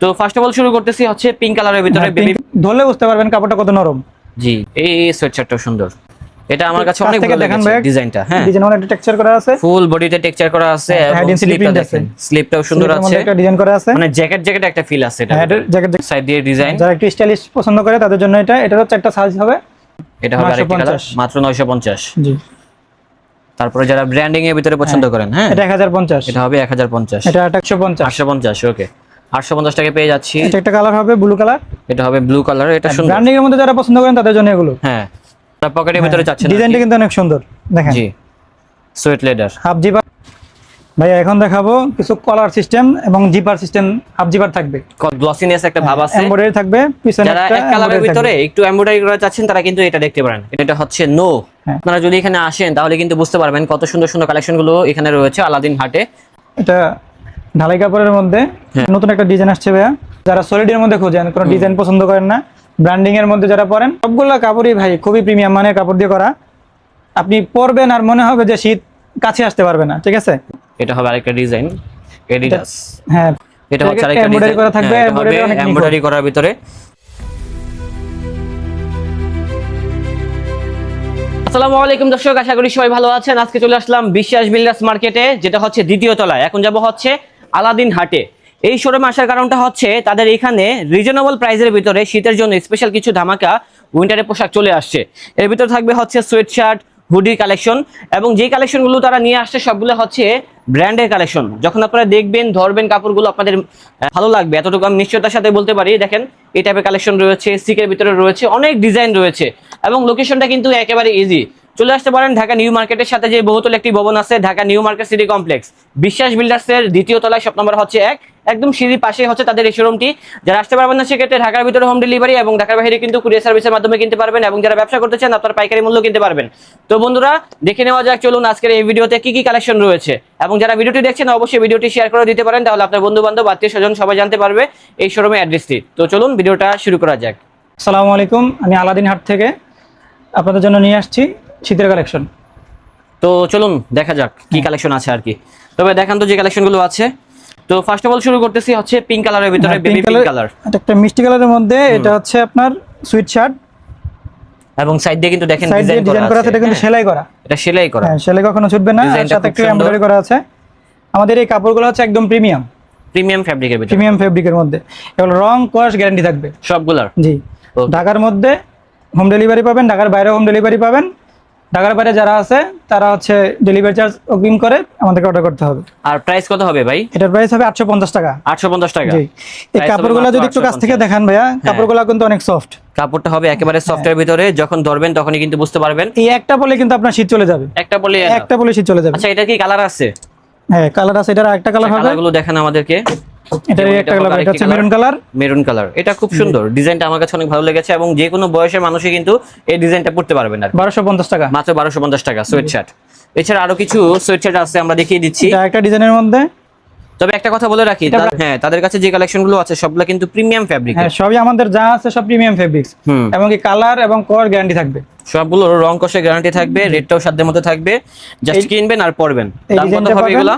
তো first of all শুরু করতেছি হচ্ছে পিঙ্ক কালারের ভিতরে হ্যাঁ, বেবি ধরলে বুঝতে পারবেন কাপড়টা কত নরম। জি এই সোয়েটশার্টটা সুন্দর। এটা আমার কাছে অনেক ভালো লেগেছে ডিজাইনটা হ্যাঁ। ডিজাইন অনেক টেক্সচার করা আছে। ফুল বডিতে টেক্সচার করা আছে হ্যাঁ, এবং স্লিপটা দেখেন আছে। স্লিপটাও সুন্দর আছে। একটা ডিজাইন করা আছে। মানে জ্যাকেট জ্যাকেট একটা ফিল আছে এটা হ্যাঁ, এটা জ্যাকেট সাইড দিয়ে ডিজাইন যারা একটু স্টাইলিশ পছন্দ করে তাদের জন্য এটা। এটা হচ্ছে একটা সাইজ হবে। এটা হবে আরেকটা কালার মাত্র 950 জি। তারপরে যারা ব্র্যান্ডিং এর ভিতরে পছন্দ করেন হ্যাঁ। এটা 1050 এটা হবে 1050 এটা 150 850 ওকে 850 টাকা পেয়ে যাচ্ছি। এটা একটা কালার হবে ব্লু কালার এটা হবে ব্লু কালার এটা সুন্দর। ব্র্যান্ডিং এর মধ্যে যারা পছন্দ করেন তাদের জন্য এগুলো। হ্যাঁ। তার পকেটের ভিতরে চাচ্ছেন ডিজাইনটা কিন্তু অনেক সুন্দর। দেখেন। জি। সোয়েট লেদার হাফ জিপার ভাইয়া এখন দেখাবো কিছু কলার সিস্টেম এবং জিপার সিস্টেম হাফ জিপার থাকবে। গ্লসিনেস একটা ভাব আছে। এমব্রয়ডারি থাকবে পিছনে যারা এক কালারের ভিতরে একটু এমব্রয়ডারি করা চাচ্ছেন তারা কিন্তু এটা দেখতে পারেন। এটা হচ্ছে নো হ্যাঁ। আপনারা যদি এখানে আসেন তাহলে কিন্তু বুঝতে পারবেন কত সুন্দর সুন্দর কালেকশনগুলো এখানে রয়েছে আলাদিন হাটে। এটা ঢালাই কাপড়ের মধ্যে হ্যাঁ। নতুন একটা ডিজাইন আসছে ভাইয়া। যারা সলিডের মধ্যে খোঁজেন কোনো ডিজাইন পছন্দ করেন না ব্র্যান্ডিং এর মধ্যে যারা পরেন সবগুলো কাপড়ই ভাই খুবই প্রিমিয়াম মানের কাপড় দিয়ে করা। আপনি পরবেন আর মনে হবে যে শীত কাছে আসতে পারবে না ঠিক আছে? এটা হবে আরেকটা ডিজাইন এডিডাস হ্যাঁ। এটা হচ্ছে আরেকটা এমব্রয়ডারি ডিজাইন করা থাকবে অনেক এমব্রয়ডারি করার ভিতরে। আসসালামু আলাইকুম দর্শক আশা করি সবাই ভালো আছেন। আজকে চলে আসলাম বিশ্বাস বিল্ডার্স মার্কেটে যেটা হচ্ছে দ্বিতীয় তলায়। এখন যাব হচ্ছে আলাদিন হাটে। এই শোরুমে আসার কারণটা হচ্ছে তাদের এখানে রিজনেবল প্রাইসের ভিতরে শীতের জন্য স্পেশাল কিছু ধামাকা উইন্টারের পোশাক চলে আসছে। এর ভিতরে থাকবে হচ্ছে সোয়েট শার্ট হুডি কালেকশন এবং যে কালেকশনগুলো তারা নিয়ে আসছে সবগুলো হচ্ছে ব্র্যান্ডের কালেকশন যখন আপনারা দেখবেন, ধরবেন কাপড়গুলো আপনাদের ভালো লাগবে। এতটুকু আমি নিশ্চয়তার সাথে বলতে পারি। দেখেন, এই টাইপের কালেকশন রয়েছে সিকের ভিতরে রয়েছে, অনেক ডিজাইন রয়েছে এবং লোকেশনটা কিন্তু একেবারে ইজি চলে আসতে পারেন ঢাকা নিউ মার্কেটের সাথে যে বহুতল একটি ভবন আছে, Dhaka new market city complex. Biswas বিল্ডার্সের দ্বিতীয় তলায় শপ নম্বর হচ্ছে এক। একদম সিঁড়ির পাশে হচ্ছে তাদের এই শোরুমটি যারা আসতে পারবেন না, সেক্ষেত্রে ঢাকার ভিতরে হোম ডেলিভারি এবং ঢাকার বাইরে কিন্তু কুরিয়ার সার্ভিসের মাধ্যমে কিনতে পারবেন এবং যারা ব্যবসা করতে চান, আপনার পাইকারি মূল্য কিনতে পারবেন। তো বন্ধুরা, দেখে নেওয়া যাক, চলুন আজকের এই ভিডিওতে কি কি কালেকশন রয়েছে। এবং যারা ভিডিওটি দেখছেন, অবশ্যই ভিডিওটি শেয়ার করে দিতে পারেন, তাহলে আপনার বন্ধু বান্ধব আত্মীয় স্বজন সবাই জানতে পারবে এই শোরুমের অ্যাড্রেসটি তো চলুন ভিডিওটা শুরু করা যাক। আসসালামু আলাইকুম, আমি আলাদিন হাট থেকে। আপনাদের জন্য নিয়ে আসছি। শীতের কালেকশন তো চলুন দেখা যাক কি কালেকশন আছে আর কি। তবে দেখান তো যে কালেকশনগুলো আছে। তো ফার্স্ট অফ অল শুরু করতেছি হচ্ছে পিঙ্ক কালারের ভিতরে বেবি পিঙ্ক কালার এটা একটা মিষ্টি কালারের মধ্যে এটা হচ্ছে আপনার সুইট শার্ট এবং সাইড দিয়ে কিন্তু দেখেন ডিজাইন করা আছে। এটা কিন্তু হ্যাঁ, সেলাই করা। এটা সেলাই করা। হ্যাঁ সেলাই কখনো ছুটবে না সাথে একটু এমব্রয়ডারি করা আছে। আমাদের এই কাপড়গুলো হচ্ছে একদম প্রিমিয়াম প্রিমিয়াম ফ্যাব্রিকের ভিতরে। প্রিমিয়াম ফেব্রিকের মধ্যে। এগুলো রং কস গ্যারান্টি থাকবে। সবগুলার? জি. ঢাকার মধ্যে হোম ডেলিভারি পাবেন ঢাকার বাইরে হোম ডেলিভারি পাবেন। ঢাকার বাইরে যারা আছে তারা হচ্ছে ডেলিভারি চার্জ অগ্রিম করে আমাদেরকে অর্ডার করতে হবে। আর প্রাইস কত হবে ভাই? এটার প্রাইস হবে আটশো পঞ্চাশ টাকা। আটশো পঞ্চাশ টাকা। জি। এই কাপড়গুলো যদি একটু কাছ থেকে দেখান ভাইয়া কাপড়গুলো কিন্তু অনেক সফট কাপড়টা হবে একেবারে সফটের ভিতরে যখন ধরবেন তখনই কিন্তু বুঝতে পারবেন। এই একটা বলে কিন্তু আপনার শীত চলে যাবে। একটা বলে একটা বলে শীত চলে যাবে। আচ্ছা এটা কি কালার আছে? হ্যাঁ কালার আছে এটার একটা কালার হবে। কালারগুলো দেখেন আমাদেরকে। একটা কালার এটা হচ্ছে মেরুন কালার মেরুন কালার এটা খুব সুন্দর। ডিজাইনটা আমার কাছে অনেক ভালো লেগেছে এবং যে কোনো বয়সের মানুষই কিন্তু এই ডিজাইনটা পড়তে পারবেন আর টাকা। মাত্র বারোশো পঞ্চাশ টাকা সোয়েট শার্ট এছাড়া আরও কিছু সোয়েট শার্ট আছে আমরা দেখিয়ে দিচ্ছি। এটা একটা ডিজাইনের মধ্যে। তবে একটা কথা বলে রাখি হ্যাঁ তাদের কাছে যে কালেকশনগুলো আছে সবগুলো কিন্তু প্রিমিয়াম ফ্যাব্রিক হ্যাঁ সবই আমাদের যা আছে সব প্রিমিয়াম ফেব্রিক্স হুম। এবং কি কালার এবং কর গ্যারান্টি থাকবে। সবগুলো রং কষে গ্যারান্টি থাকবে রেটটাও সাধ্যের মধ্যে থাকবে। জাস্ট কিনবেন আর পড়বেন এই দাম কত হবে পাবেন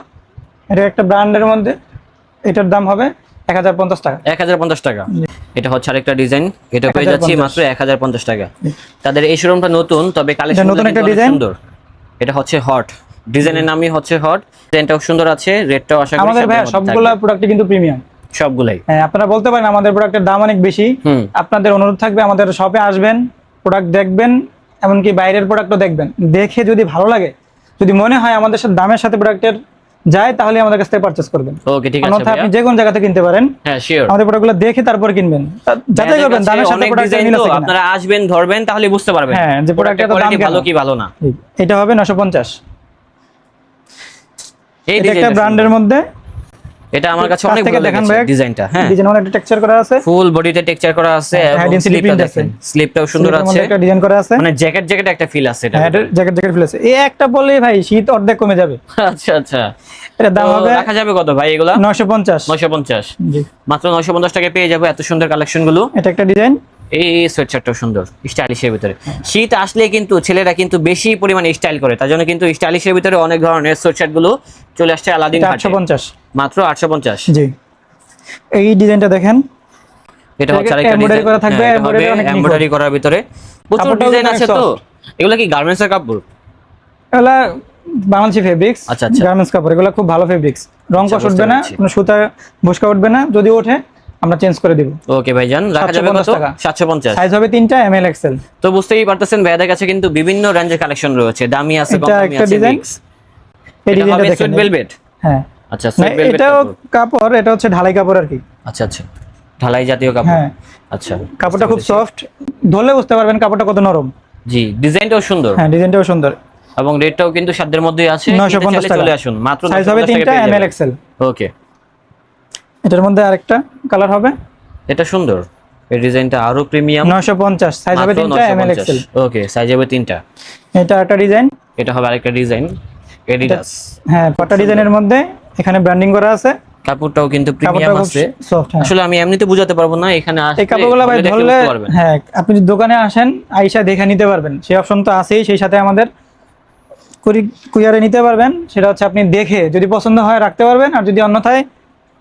এটা একটা ব্র্যান্ডের মধ্যে। এটার দাম হবে এক হাজার পঞ্চাশ টাকা। এক হাজার পঞ্চাশ টাকা। এটা হচ্ছে আরেকটা ডিজাইন। এটা পেয়ে যাচ্ছি মাত্র এক হাজার পঞ্চাশ টাকা। তাদের এই শোরুমটা নতুন তবে কালেকশন নতুন একটা design। সুন্দর। এটা হচ্ছে হট ডিজাইনের নামই হচ্ছে হট ডিজাইনটাও সুন্দর আছে রেটটাও আশা করি আমাদের মধ্যে সবগুলা প্রোডাক্ট কিন্তু প্রিমিয়াম সবগুলাই। হ্যাঁ আপনারা বলতে পারেন আমাদের প্রোডাক্টের দাম অনেক বেশি। আপনাদের অনুরোধ থাকবে আমাদের শপে আসবেন প্রোডাক্ট দেখবেন এমনকি বাইরের প্রোডাক্টও দেখবেন। দেখে যদি ভালো লাগে যদি মনে হয় আমাদের সাথে দামের সাথে প্রোডাক্টের যায় তাহলে আমাদের কাছ থেকে পারচেস করবেন। ওকে ঠিক আছে অন্যথা আপনি যে কোন জায়গা থেকে কিনতে পারেন হ্যাঁ শিওর আমাদের প্রোডাক্টগুলো দেখে তারপর কিনবেন। যাতে যাচাই করবেন দামের সাথে প্রোডাক্ট মিল আছে আপনারা আসবেন ধরবেন তাহলে বুঝতে পারবেন। হ্যাঁ, যে প্রোডাক্টের দাম ভালো কি ভালো না? এটা হবে নশো পঞ্চাশ। এই দেখেন একটা ব্র্যান্ডের মধ্যে এটা আমার কাছে অনেক ভালো লেগেছে ডিজাইনটা হ্যাঁ। ডিজাইন অনেক টেক্সচার করা আছে। ফুল বডিতে টেক্সচার করা আছে হ্যাঁ, এবং স্লিপটা দেখেন। স্লিপটাও সুন্দর আছে। একটা ডিজাইন করা আছে। মানে জ্যাকেট জ্যাকেট একটা ফিল আছে এটা জ্যাকেট জ্যাকেট ফিল আছে। এই একটা বললেই ভাই শীত অর্ধেক কমে যাবে। আচ্ছা আচ্ছা। এটার দাম হবে রাখা যাবে কত ভাই এগুলা? নশো পঞ্চাশ। নয়শো পঞ্চাশ। জি। মাত্র নয়শো পঞ্চাশ টাকায় পেয়ে যাব এত সুন্দর কালেকশনগুলো এটা একটা ডিজাইন এই সোয়েটশার্টটাও সুন্দর স্টাইলিশের ভিতরে। শীত আসলে কিন্তু ছেলেরা কিন্তু বেশি পরিমাণে স্টাইল করে তার জন্য কিন্তু স্টাইলিশের ভিতরে অনেক ধরনের সোয়েটশার্টগুলো চলে আসছে আলাদিন এটা হাটে। আটশো পঞ্চাশ। মাত্র আটশো পঞ্চাশ। জি। এই ডিজাইনটা দেখেন। এটা হচ্ছে আরেকটা ডিজাইন করা থাকবে, নিখুঁত। এমব্রয়ডারি করার ভিতরে। প্রচুর ডিজাইন আছে তো। এগুলা কি গার্মেন্টস এর কাপড়? এগুলা বাংলাদেশি ফেব্রিক্স আচ্ছা, আচ্ছা। গার্মেন্টস কাপড়। এগুলো খুব ভালো ফেব্রিক্স রং আচ্ছা, কষ উঠবে না কোনো সুতা ভুসকা উঠবে না। যদি ওঠে আমরা চেঞ্জ করে দিব। ওকে ভাইজান রাখা যাবে কত? 750 সাতশো পঞ্চাশ। সাইজ হবে তিনটা এম এল এক্সেল তো বুঝতেই পারতেছেন ভাইয়াদের কাছে কিন্তু বিভিন্ন রেঞ্জের কালেকশন রয়েছে। দামি আছে কম দামি একটা আছে। মিক্স এটা হবে সুইট ভেলভেট হ্যাঁ। আচ্ছা এটাও কাপড়। এটা হচ্ছে ঢালাই কাপড় আর কি। আচ্ছা আচ্ছা ঢালাই জাতীয় কাপড়। হ্যাঁ। আচ্ছা কাপড়টা খুব সফট ধরলে বুঝতে পারবেন কাপড়টা কত নরম। জি ডিজাইনটাও সুন্দর। হ্যাঁ ডিজাইনটাও সুন্দর। এবং রেটটাও কিন্তু সাধ্যের মধ্যেই আছে নয়শো নিতে পঞ্চাশ চাইলে টাকা। চলে আসুন মাত্র সাইজ হবে তিনটা এম এল এক্সেল ওকে। এটার মধ্যে আরেকটা কালার হবে। এটা সুন্দর। এই ডিজাইনটা আরও প্রিমিয়াম। নয়শো পঞ্চাশ। সাইজ হবে তিনটা M L XL okay size হবে তিনটা। এটা একটা ডিজাইন। এটা হবে আরেকটা ডিজাইন। এডিডাস হ্যাঁ পাটা ডিজাইনের মধ্যে এখানে ব্র্যান্ডিং করা আছে। কাপড়টাও কিন্তু প্রিমিয়াম আছে। হ্যাঁ। আসলে আমি এমনিতে বুঝাতে পারব না এখানে আসলে এই কাপড়গুলো ভাই ধরলে হ্যাঁ আপনি যদি দোকানে আসেন আইসা দেখে নিতে পারবেন। সেই অপশন তো আছেই সেই সাথে আমাদের কুরি কুরিয়ারে নিতে পারবেন। সেটা হচ্ছে আপনি দেখে যদি পছন্দ হয় রাখতে পারবেন আর যদি অন্যথায়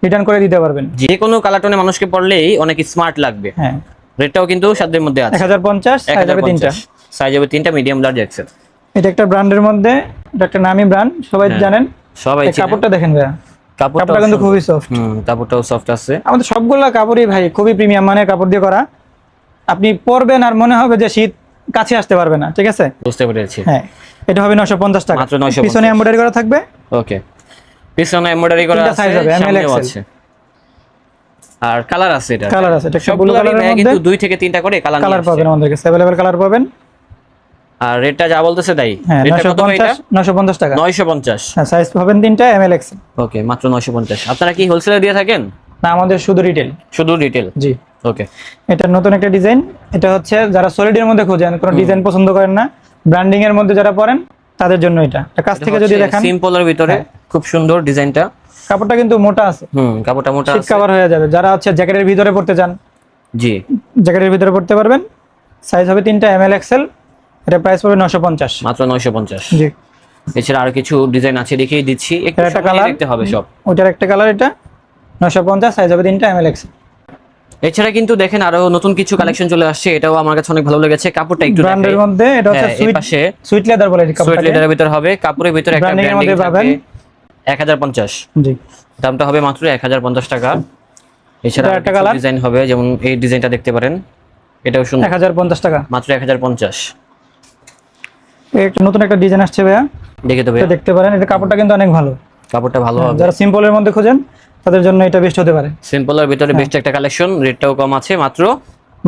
রিটার্ন করে দিতে পারবেন। যে কোনো কালার টোনে মানুষকে পড়লেই অনেক স্মার্ট লাগবে। হ্যাঁ। রেটটাও কিন্তু সাধ্যের মধ্যে আছে। হাজার পঞ্চাশ সাইজ হবে তিনটা। সাইজ হবে তিনটা মিডিয়াম লার্জ এক্সেল এটা একটা ব্র্যান্ডের মধ্যে এটা একটা নামি ব্র্যান্ড সবাই হ্যাঁ, জানেন। সবাই কাপড়টা দেখেন ভাইয়া। কাপড়টা কিন্তু খুবই সফট হুম কাপড়টাও সফট আছে। আমাদের সবগুলা কাপড়ই ভাই খুবই প্রিমিয়াম মানের কাপড় দিয়ে করা। আপনি পরবেন আর মনে হবে যে শীত কাছে আসতে পারবে না ঠিক আছে? বুঝতে পেরেছি। হ্যাঁ এটা হবে নশো পঞ্চাশ টাকা। মাত্র 950 পিছনে এমব্রয়ডারি করা থাকবে। ওকে। পিছনে এমব্রয়ডারি করা আছে size হবে, সামনেও আছে। আর কালার আছে এটা। কালার আছে এটা কালারের মধ্যে কিন্তু দুই থেকে তিনটা করে কালার কালার পাবেন আমাদের কাছে অ্যাভেলেবল কালার পাবেন। আর রেটটা যা বলতেছে তাই? হ্যাঁ এটা? পঞ্চাশ পঞ্চাশ টাকা। 950 হ্যাঁ সাইজ পাবেন তিনটা এম এল এক্স ওকে মাত্র 950 আপনারা কি হোলসেলে দিয়ে থাকেন? না আমাদের শুধু রিটেল শুধু রিটেল জি। ওকে এটা নতুন একটা ডিজাইন এটা হচ্ছে যারা সলিডের মধ্যে খোঁজেন কোনো ডিজাইন পছন্দ করেন না ব্র্যান্ডিং এর মধ্যে যারা পরেন তাদের জন্য এটা। এটা কাছ থেকে যদি দেখান। সিম্পলের ভিতরে হ্যাঁ। খুব সুন্দর ডিজাইনটা কাপড়টা কিন্তু মোটা আছে। হুম কাপড়টা মোটা আছে। কাভার হয়ে যাবে। যারা হচ্ছে জ্যাকেটের ভিতরে পড়তে চান জি। জ্যাকেটের ভিতরে পড়তে পারবেন। সাইজ হবে তিনটা এম এল এক্সেল এটা প্রাইস পড়বে নশো পঞ্চাশ। মাত্র 950 জি। এছাড়া আর কিছু ডিজাইন আছে দেখিয়ে দিচ্ছি। একটা colour। দেখতে হবে সব। ওইটার একটা কালার এটা? নশো পঞ্চাশ সাইজ হবে তিনটা এম এল এক্সেল এছাড়া কিন্তু দেখেন আরও নতুন কিছু কালেকশন চলে আসছে এটাও আমার কাছে অনেক ভালো লেগেছে। কাপড়টা একটু ব্র্যান্ডের মধ্যে এটা হচ্ছে হ্যাঁ, সুইট পাশে সুইট লেদার বলে এই সুইট লেদারের ভিতর হবে কাপড়ের ভিতরে একটা ব্র্যান্ডিং পাবেন। 1050 জি। দামটা হবে মাত্র 1050 টাকা। এছাড়া একটা colour। ডিজাইন হবে যেমন এই ডিজাইনটা দেখতে পারেন। এটাও সুন্দর। এক হাজার পঞ্চাশ টাকা। মাত্র 1050 এই একটা নতুন একটা ডিজাইন আসছে ভাইয়া। দেখে তবে এটা দেখতে পারেন এটা কাপড়টা কিন্তু অনেক ভালো। কাপড়টা ভালো হবে। যারা সিম্পলের মধ্যে খোঁজেন তাদের জন্য এটা বেস্ট হতে পারে। সিম্পলের ভিতরে হ্যাঁ। বেস্ট একটা কালেকশন রেটটাও কম আছে মাত্র?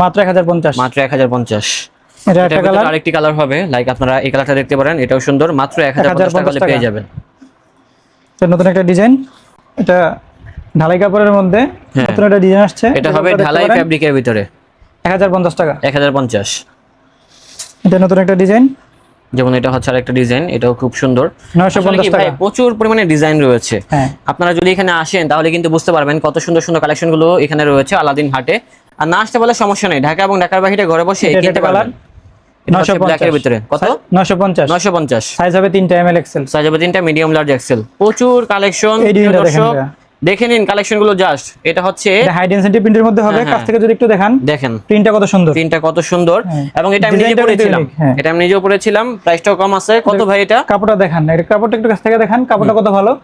মাত্র এক হাজার পঞ্চাশ। মাত্র 1050 এটা একটা কালার আরেকটি কালার হবে লাইক আপনারা এই কালারটা দেখতে পারেন এটাও সুন্দর মাত্র 1050 টাকা 1050 পেয়ে। যাবেন। নতুন একটা ডিজাইন এটা ঢালাই কাপড়ের মধ্যে হ্যাঁ। নতুন একটা ডিজাইন আসছে। এটা হবে ঢালাই ফ্যাব্রিকের ভিতরে। এক হাজার পঞ্চাশ টাকা। 1050 এটা নতুন একটা ডিজাইন যেমন এটা হচ্ছে আরেকটা ডিজাইন এটাও খুব সুন্দর। প্রচুর পরিমাণে ডিজাইন রয়েছে। হ্যাঁ। আপনারা যদি এখানে আসেন তাহলে কিন্তু বুঝতে পারবেন কত সুন্দর সুন্দর কালেকশনগুলো এখানে রয়েছে আলাদিন হাটে। আর না আসতে বলে সমস্যা নেই ঢাকা এবং ঢাকার বাইরে ঘরে বসে কিনতে পারবেন। নয়শো ভিতরে। কত? নয়শো পঞ্চাশ। নয়শো পঞ্চাশ। সাইজ হবে তিনটা এম এল এক্সেল সাইজ হবে তিনটা মিডিয়াম লার্জ এক্সেল প্রচুর কালেকশন ভাইয়া। দেখে নিন কালেকশনগুলো জাস্ট এটা হচ্ছে হাই ডেন্সিটি প্রিন্টের মধ্যে হবে হ্যাঁ, কাছ হ্যাঁ। থেকে যদি একটু দেখান। দেখেন। প্রিন্টটা কত সুন্দর। তিনটা কত সুন্দর। হ্যাঁ। এবং এটা আমি নিজে পরেছিলাম। এটা আমি নিজেও পরেছিলাম। প্রাইসটাও কম আছে। কত ভাই এটা? কাপড়টা দেখান। এটা কাপড়টা একটু কাছ থেকে দেখান। কাপড়টা কত ভালো?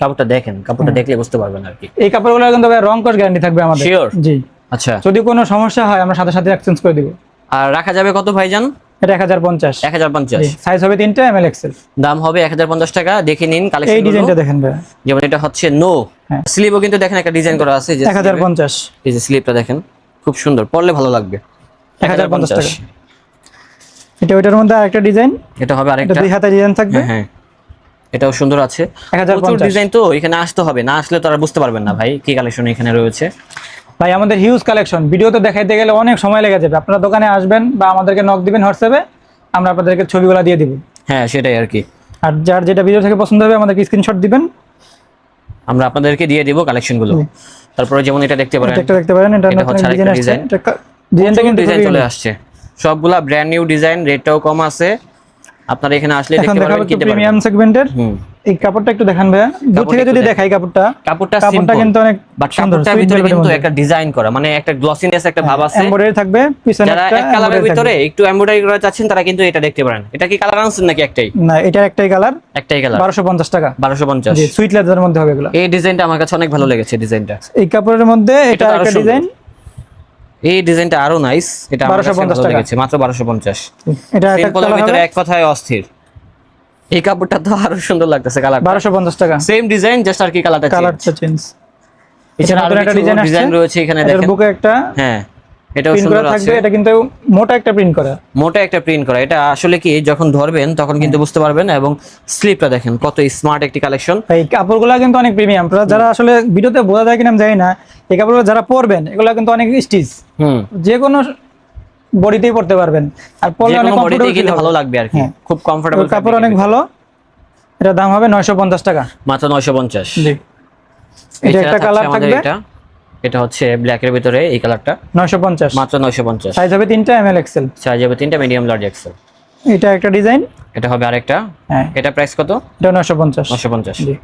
কাপড়টা দেখেন। কাপড়টা দেখলে বুঝতে পারবেন আর কি। এই কাপড়গুলো কিন্তু ভাই রং কস গ্যারান্টি থাকবে আমাদের? জি। আচ্ছা। যদি কোনো সমস্যা হয় আমরা সাথে সাথে এক্সচেঞ্জ করে দিব। আর রাখা যাবে কত ভাইজান? এটা সাইজ হবে এক্সেল দাম হবে এক হাজার পঞ্চাশ টাকা দেখে নিন এই ডিজাইনটা দেখেন ভাই যেমন এটা হচ্ছে নো হ্যাঁ। কিন্তু দেখেন একটা ডিজাইন করা আছে যে এই যে স্লিপটা দেখেন খুব সুন্দর পরলে ভালো লাগবে। এক হাজার পঞ্চাশ টাকা। এটা ওইটার মধ্যে আরেকটা ডিজাইন এটা হবে এটা আরেকটা। দুই হাতে ডিজাইন থাকবে। হ্যাঁ হ্যাঁ। এটাও সুন্দর আছে। 1050 প্রচুর ডিজাইন তো এখানে আসতে হবে। না আসলে তো আর বুঝতে পারবেন না ভাই কি কালেকশন এখানে রয়েছে। ভাই আমাদের হিউজ কালেকশন ভিডিওতে দেখাইতে গেলে অনেক সময় লেগে যাবে। আপনারা দোকানে আসবেন বা আমাদেরকে নক দিবেন হোয়াটসঅ্যাপে আমরা আপনাদেরকে ছবিগুলো দিয়ে দিব। হ্যাঁ সেটাই আর কি। আর যার যেটা ভিডিও থেকে পছন্দ হবে আমাদেরকে স্ক্রিনশট দিবেন। আমরা আপনাদেরকে দিয়ে দিব কালেকশনগুলো তারপরে যেমন এটা দেখতে পারেন এটা দেখতে পারেন এটা হচ্ছে ডিজাইন ডিজাইনটা কিন্তু ডিজাইন চলে আসছে। সবগুলা ব্র্যান্ড নিউ ডিজাইন রেটটাও কম আছে। আপনারা এখানে আসলে দেখতে পারবেন কিনতে প্রিমিয়াম সেগমেন্টের হুম। এই কাপড়টা একটু দেখান ভাইয়া। দূর থেকে যদি দেখাই কাপড়টা কাপড়টা কাপড়টা কিন্তু অনেক বাট কাপড়টার ভিতরে কিন্তু একটা ডিজাইন করা মানে একটা গ্লসিনেস একটা ভাব আছে। এমব্রয়ডারি থাকবে পিছনে একটা এক কালারের ভিতরে একটু এমব্রয়ডারি করা চাচ্ছেন তারা কিন্তু এটা দেখতে পারেন। এটা কি কালার আনছেন নাকি একটাই? না এটার একটাই কালার একটাই কালার বারোশো পঞ্চাশ টাকা। বারোশো পঞ্চাশ। জি সুইট লেদারের মধ্যে হবে এগুলো। এই ডিজাইনটা আমার কাছে অনেক ভালো লেগেছে ডিজাইনটা এই কাপড়ের মধ্যে এটা একটা ডিজাইন এই ডিজাইনটা আরও নাইস এটা আমার কাছে 1250 ভালো। লেগেছে মাত্র বারোশো পঞ্চাশ। এটা একটা কালার ভিতরে এক কথায় অস্থির। এই কাপড়টা তো আরও সুন্দর লাগতেছে কালার বারোশো পঞ্চাশ টাকা। সেম ডিজাইন জাস্ট আর কি কালারটা কালারটা চেঞ্জ এছাড়া আরও একটা ডিজাইন ডিজাইন রয়েছে এখানে দেখেন। বুকে একটা হ্যাঁ এটাও সুন্দর আছে এটা কিন্তু মোটা একটা প্রিন্ট করা। মোটা একটা প্রিন্ট করা। এটা আসলে কি যখন ধরবেন তখন কিন্তু বুঝতে পারবেন। এবং স্লিপটা দেখেন কত স্মার্ট একটি কালেকশন এই কাপড়গুলো কিন্তু অনেক প্রিমিয়াম যারা আসলে ভিডিওতে বোঝা যায় কিনা আমি জানি না এই কাপড়গুলো যারা পরবেন এগুলো কিন্তু অনেক স্টিচ হুম। যে কোনো বডিতেই পরতে পারবেন। আর পরলে অনেক কোনো কিন্তু ভালো লাগবে আর কি। হ্যাঁ। খুব কমফোর্টেবল কাপড় অনেক ভালো। এটার দাম হবে নয়শো পঞ্চাশ টাকা। মাত্র 950 জি। এটা একটা কালার থাকবে। এটা। এটা হচ্ছে ব্ল্যাক এর ভিতরে এই কালারটা নয়শো পঞ্চাশ। মাত্র 950 সাইজ হবে তিনটা এম এল এক্সেল সাইজ হবে তিনটা মিডিয়াম লার্জ এক্সেল এটা একটা ডিজাইন এটা হবে আরেকটা। হ্যাঁ। এটা প্রাইস কত? এটা নয়শো পঞ্চাশ। 950 জি।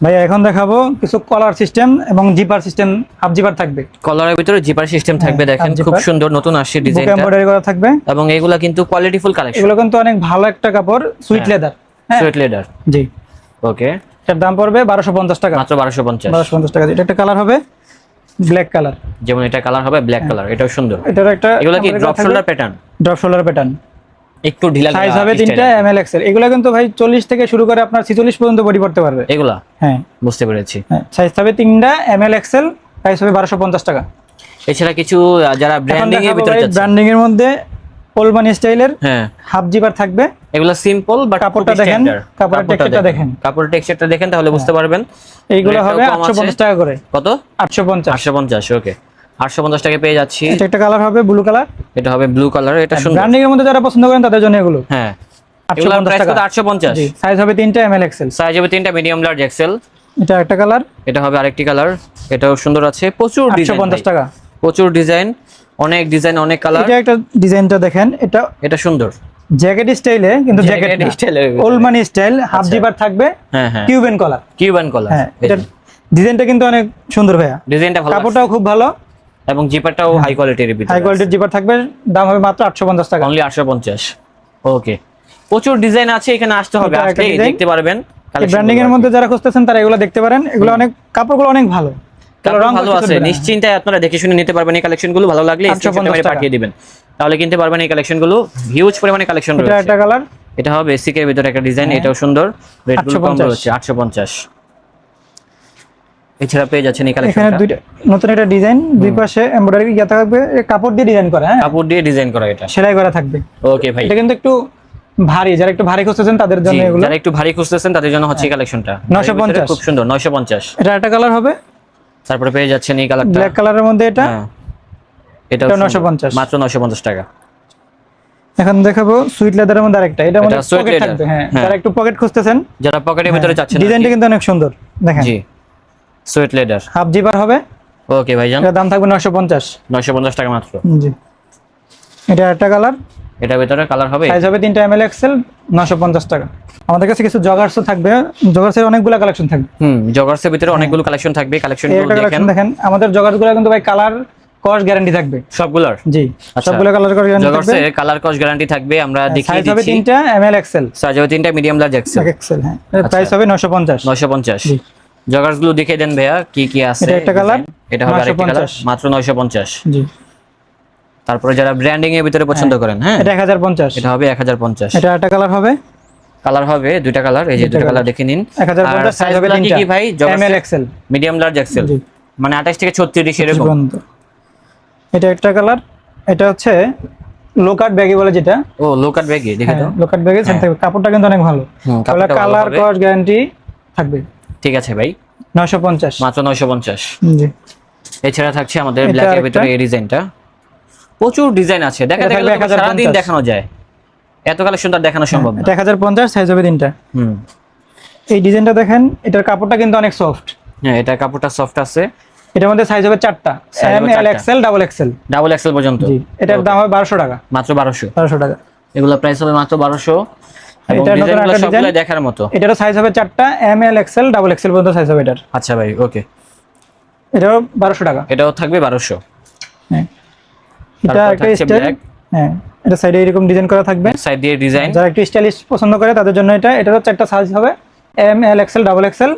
ভাইয়া এখন দেখাবো কিছু কলার সিস্টেম এবং জিপার সিস্টেম হাফ জিপার থাকবে। কলারের ভিতরে জিপার সিস্টেম থাকবে হ্যাঁ, দেখেন খুব সুন্দর নতুন আসছে ডিজাইনটা এমব্রয়ডারি করা থাকবে। এবং এগুলা কিন্তু কোয়ালিটিফুল কালেকশন এগুলো কিন্তু অনেক ভালো একটা কাপড় সুইট। লেদার সুইট লেদার জি। ওকে এটার দাম পড়বে বারোশো পঞ্চাশ টাকা। মাত্র 1250 বারোশো পঞ্চাশ টাকা। এটা একটা কালার হবে ব্ল্যাক কালার যেমন এটা কালার হবে ব্ল্যাক কালার এটাও সুন্দর। এটার একটা এগুলো কি drop shoulder pattern drop shoulder pattern একটু ঢিলা সাইজ হবে তিনটা। এম এল এক্সেল এগুলো কিন্তু ভাই চল্লিশ থেকে শুরু করে আপনার ছিচল্লিশ পর্যন্ত বডি পড়তে পারবে। এগুলা? হ্যাঁ। বুঝতে পেরেছি। হ্যাঁ সাইজ হবে তিনটা এম এল এক্সেল প্রাইস হবে বারোশো পঞ্চাশ টাকা। এছাড়া কিছু যারা ব্র্যান্ডিং এর ভিতরে যাচ্ছে ব্র্যান্ডিং এর মধ্যে ওলমানি স্টাইলের হ্যাঁ। হাফ জিপার থাকবে। এগুলো সিম্পল বাট কাপড়টা দেখেন, কাপড়ের texture টা দেখেন। কাপড়ের টেক্সচারটা দেখেন তাহলে বুঝতে পারবেন। এইগুলো হবে কম আটশো আছে। পঞ্চাশ টাকা করে। কত? আটশো পঞ্চাশ। আটশো পঞ্চাশ ওকে আটশো পঞ্চাশ টাকা পেয়ে যাচ্ছি। এটা একটা কালার হবে ব্লু কালার এটা হবে ব্লু কালার এটা সুন্দর। ব্র্যান্ডিং এর মধ্যে যারা পছন্দ করেন তাদের জন্য এগুলো। হ্যাঁ। সাইজ হবে তিনটা এম এল এক্সেল সাইজ হবে তিনটা মিডিয়াম লার্জ এক্সেল এটা একটা কালার এটা হবে আরেকটি কালার এটাও সুন্দর আছে। প্রচুর ডিজাইন টাকা। প্রচুর ডিজাইন অনেক ডিজাইন অনেক কালার এটা একটা ডিজাইনটা দেখেন এটা এটা সুন্দর। জ্যাকেট স্টাইলে কিন্তু জ্যাকেট এর ভিতরে। ওলমানি স্টাইল হাফ জিপার থাকবে হ্যাঁ হ্যাঁ। কিউবেন কলার কিউবান কলার হ্যাঁ এটা ডিজাইনটা কিন্তু অনেক সুন্দর ভাইয়া। ডিজাইনটা ভালো কাপড়টাও খুব ভালো। এবং জিপারটাও হাই কোয়ালিটির ভিতরে হাই কোয়ালিটির জিপার থাকবে দাম হবে মাত্র আটশো পঞ্চাশ টাকা। অনলি আটশো পঞ্চাশ। ওকে প্রচুর ডিজাইন আছে এখানে আসতে হবে design। দেখতে পারবেন ব্র্যান্ডিং এর মধ্যে যারা খুঁজতেছেন তারা এগুলো দেখতে পারেন। এগুলো অনেক কাপড়গুলো অনেক ভালো। রং ভালো আছে চলবে না। নিশ্চিন্তায় আপনারা দেখে শুনে নিতে পারবেন এই কালেকশনগুলো ভালো লাগলে। পাঠিয়ে দিবেন। তাহলে কিনতে পারবেন এই কালেকশনগুলো হিউজ পরিমাণে কালেকশন রয়েছে। এটা একটা কালার এটা হবে বেসিকের ভিতরে একটা ডিজাইন এটাও সুন্দর রেটগুলো কম 850 রয়েছে 850 এছাড়া পেয়ে যাচ্ছেন এই এখানে দুইটা নতুন একটা ডিজাইন দুই পাশে এমব্রয়ডারি ইয়া থাকবে? কাপড় দিয়ে ডিজাইন করা হ্যাঁ? কাপড় দিয়ে ডিজাইন করা এটা। সেলাই করা থাকবে। ওকে ভাই। এটা কিন্তু একটু ভারী যারা একটু ভারী খুঁজতেছেন তাদের জন্য এগুলো। যারা একটু ভারী খুঁজতেছেন তাদের জন্য হচ্ছে এই কালেকশনটা 950 খুব সুন্দর 950 এটা একটা কালার হবে? তারপরে পেয়ে যাচ্ছেন এই কালারটা ব্ল্যাক কালারের মধ্যে এটা? হ্যাঁ। এটা সুন্দর। 950 মাত্র 950 টাকা। এখন দেখাবো সুইট লেদারের মধ্যে আরেকটা। এটা sweat পকেট থাকবে হ্যাঁ। হ্যাঁ। যারা একটু পকেট খুঁজতেছেন যারা পকেটের ভিতরে চাচ্ছেন ডিজাইনটা কিন্তু অনেক সুন্দর। দেখেন। জি। সুইট লেদার হাফ জিপার হবে? ওকে ভাইজান। এটার দাম থাকবে নয়শো পঞ্চাশ। 950 টাকা মাত্র। জি। এটা একটা কালার এটার ভিতরে কালার হবে? সাইজ হবে তিনটা এমএল এক্সেল নশো পঞ্চাশ টাকা। আমাদের কাছে কিছু জগার্সও থাকবে। জগার্সের অনেকগুলো কালেকশন থাকবে। হুম জগার্সের ভিতরে অনেকগুলো কালেকশন থাকবে। কালেকশনগুলো দেখেন। দেখেন। আমাদের জগার্সগুলো কিন্তু ভাই কালার কস গ্যারান্টি থাকবে। সবগুলোর? জি। সবগুলো কালার কস গ্যারান্টি থাকবে। কালার কস গ্যারান্টি থাকবে। আমরা দেখিয়ে দিচ্ছি সাইজ হবে দিচ্ছি। তিনটা এম এল এক্সেল সাইজ হবে তিনটা মিডিয়াম লার্জ এক্সেল এক্সেল হ্যাঁ। প্রাইস হবে নশো পঞ্চাশ। 950 জি। জগার্সগুলো দেখে দেন ভাইয়া কি কি আছে এটা একটা কালার এটা হবে আরেকটা কালার মাত্র 950 জি। তারপরে যারা ব্র্যান্ডিং এর ভিতরে পছন্দ করেন হ্যাঁ? এটা এক হাজার পঞ্চাশ। এটা হবে 1050 এটা একটা কালার হবে? কালার হবে দুইটা কালার এই যে দুইটা কালার দেখে নিন। এক হাজার পঞ্চাশ সাইজ হবে কি কি ভাই? M L XL medium large XL. মানে 28 থেকে 36 এরকম। এটা একটা কালার এটা হচ্ছে লোকাট ব্যাগি বলে যেটা। ও লোকাট ব্যাগি দেখে দাও। লোকাট ব্যাগে থাকবে কাপড়টা কিন্তু অনেক ভালো। কালার। কস গ্যারান্টি থাকবে। ঠিক আছে ভাই? নশো পঞ্চাশ। মাত্র 950 জি। এছাড়া থাকছে আমাদের ব্ল্যাকের আরেকটা। ভিতরে এই ডিজাইনটা। প্রচুর ডিজাইন আছে। এটা গেলে থাকবে তো সারাদিন দেখানো যায়। এত কালেকশন তার দেখানো সম্ভব না। এটা এক হাজার পঞ্চাশ সাইজ হবে তিনটা। হুম। এই ডিজাইনটা দেখেন এটার কাপড়টা কিন্তু অনেক সফট হ্যাঁ এটা কাপড়টা সফট আছে। এটার মধ্যে সাইজ হবে চারটা। M L. XL double XL double XL পর্যন্ত। জি এটার দাম হবে বারোশো টাকা। মাত্র বারোশো। বারোশো টাকা। এগুলো প্রাইস হবে মাত্র বারোশো। এবং এটা দেখার মতো। এটারও সাইজ হবে চারটা M L XL double XL পর্যন্ত সাইজ হবে এটার। আচ্ছা ভাই ওকে এটাও বারোশো টাকা। এটাও থাকবে বারোশো। হ্যাঁ। এটা একটা স্টাইল হ্যাঁ এটা সাইডে এরকম ডিজাইন করা থাকবে। সাইড দিয়ে ডিজাইন যারা একটু স্টাইলিশ পছন্দ করে তাদের জন্য এটা এটারও চারটা সাইজ হবে। M L XL double XL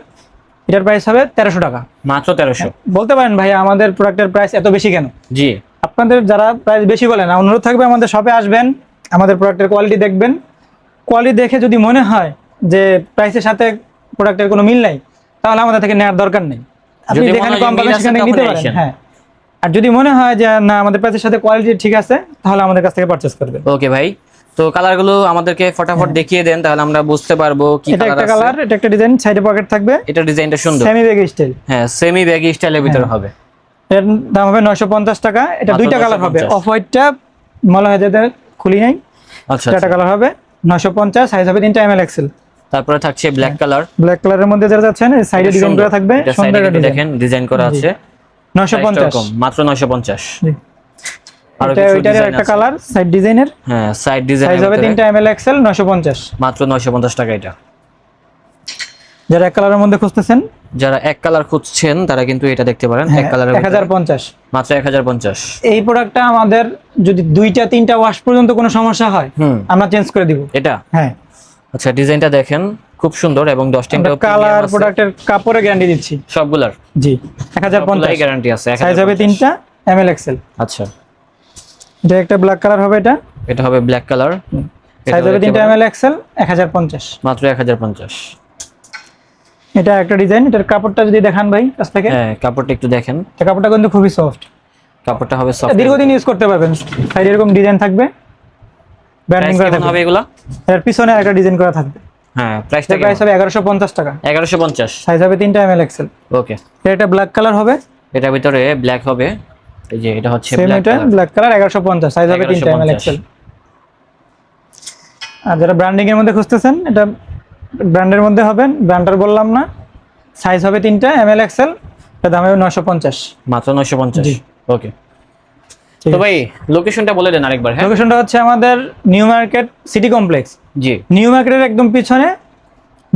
এটার প্রাইস হবে তেরোশো টাকা। মাত্র তেরোশো। বলতে পারেন ভাই আমাদের প্রোডাক্টের প্রাইস এত বেশি কেন? জি। আপনাদের যারা প্রাইস বেশি বলেন অনুরোধ থাকবে আমাদের শপে আসবেন আমাদের প্রোডাক্টের কোয়ালিটি দেখবেন। কোয়ালিটি দেখে যদি মনে হয় যে প্রাইসের সাথে প্রোডাক্টের কোনো মিল নাই তাহলে আমাদের থেকে নেওয়ার দরকার নেই। আপনি যেখানে কম পাবেন সেখানে নিতে পারেন হ্যাঁ। আর যদি মনে হয় যে না আমাদের প্রাইসের সাথে কোয়ালিটি ঠিক আছে তাহলে আমাদের কাছ থেকে পারচেস করবেন ওকে ভাই। তো কালারগুলো আমাদেরকে ফটাফট দেখিয়ে দেন তাহলে আমরা বুঝতে পারব কি এটা কালার একটা আছে। কালার এটা একটা ডিজাইন সাইডে পকেট থাকবে। এটা ডিজাইনটা সুন্দর। সেমি ব্যাগ স্টাইল হ্যাঁ সেমি ব্যাগি স্টাইলের ভিতরে হবে। এর দাম হবে নয়শো পঞ্চাশ টাকা। এটা দুইটা কালার হবে অফ হোয়াইটটা মনে হয় যাদের খুলি নাই। আচ্ছা চারটা কালার হবে। নয়শো পঞ্চাশ সাইজ হবে তিনটা এম এল এক্সেল তারপরে থাকছে ব্ল্যাক কালার ব্ল্যাক কালারের মধ্যে যারা যাচ্ছেন সাইডে ডিজাইন করা থাকবে সুন্দর দেখেন ডিজাইন করা আছে। নয়শো Price টাও পঞ্চাশ কম, মাত্র 950 আরও এটা ওইটার একটা কালার সাইড ডিজাইনের হ্যাঁ সাইড ডিজাইন সাইজ হবে তিনটা এম এল এক্সেল নয়শো পঞ্চাশ। মাত্র 950 টাকা এটা। যারা এক কালারের মধ্যে খুঁজতেছেন? যারা এক কালার খুঁজছেন তারা কিন্তু এটা দেখতে পারেন এক কালারের এক হাজার পঞ্চাশ। মাত্র 1050 এই প্রোডাক্টটা আমাদের যদি দুইটা তিনটা ওয়াশ পর্যন্ত কোনো সমস্যা হয় আমরা চেঞ্জ করে দিব। এটা? হ্যাঁ। আচ্ছা ডিজাইনটা দেখেন খুব সুন্দর এবং 10 টিনটাও কালার প্রোডাক্টের কাপড়ে গ্যারান্টি দিচ্ছি। সবগুলার? জি এক হাজার পঞ্চাশ। গ্যারান্টি আছে সাইজ হবে তিনটা এম এল এক্সেল আচ্ছা। এটা একটা ব্ল্যাক কালার হবে এটা? এটা হবে ব্ল্যাক কালার সাইজ হবে তিনটা এম এল এক্সেল এক হাজার পঞ্চাশ। মাত্র 1050 এটা একটা ডিজাইন এটার কাপড়টা যদি দেখান ভাই কাছ থেকে। হ্যাঁ কাপড়টা একটু দেখেন। এটা কাপড়টা কিন্তু খুবই সফট কাপড়টা হবে সফট দীর্ঘদিন ইউজ করতে পারবেন। সাইডে এরকম ডিজাইন থাকবে। ব্র্যান্ডিং করা থাকবে। হবে এগুলা? এর পিছনে একটা ডিজাইন করা থাকবে। হ্যাঁ প্রাইসটা প্রাইস হবে এগারোশো পঞ্চাশ টাকা। 1150 সাইজ হবে তিনটা এম এল এক্সেল ওকে এটা একটা ব্ল্যাক কালার হবে। এটার ভিতরে ব্ল্যাক হবে। এই যে এটা হচ্ছে ব্ল্যাক এটা কালার ব্ল্যাক কালার এগারোশো পঞ্চাশ। সাইজ হবে তিনটা এম এল এক্সেল আর যারা ব্র্যান্ডিং এর মধ্যে খুঁজতেছেন এটা ব্র্যান্ডের মধ্যে হবেন ব্র্যান্ডার বললাম না। সাইজ হবে তিনটা এম এল এক্সেল দাম হবে নয়শো পঞ্চাশ। মাত্র নয়শো পঞ্চাশ? ওকে। তো ভাই লোকেশনটা বলে দেন আরেকবার হ্যাঁ? লোকেশনটা হচ্ছে আমাদের নিউ মার্কেট সিটি কমপ্লেক্স জি। নিউ মার্কেটের একদম পিছনে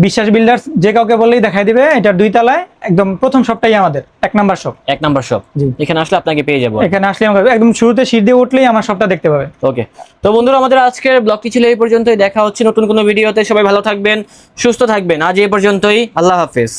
বিশ্বাস বিল্ডার্স যে কাউকে বললেই দেখাই দিবে এটা দুই তলায় একদম প্রথম শপটাই আমাদের এক নাম্বার শপ এক নাম্বার শপ। এখানে আসলে আপনাকে পেয়ে যাব। এখানে আসলে আমাকে একদম শুরুতে সিঁড়ি দিয়ে উঠলেই আমার শপটা দেখতে পাবে। ওকে। তো বন্ধুরা আমাদের আজকের ব্লগটি ছিল এই পর্যন্তই। দেখা হচ্ছে নতুন কোনো ভিডিওতে সবাই ভালো থাকবেন সুস্থ থাকবেন। আজ এই পর্যন্তই। আল্লাহ হাফেজ।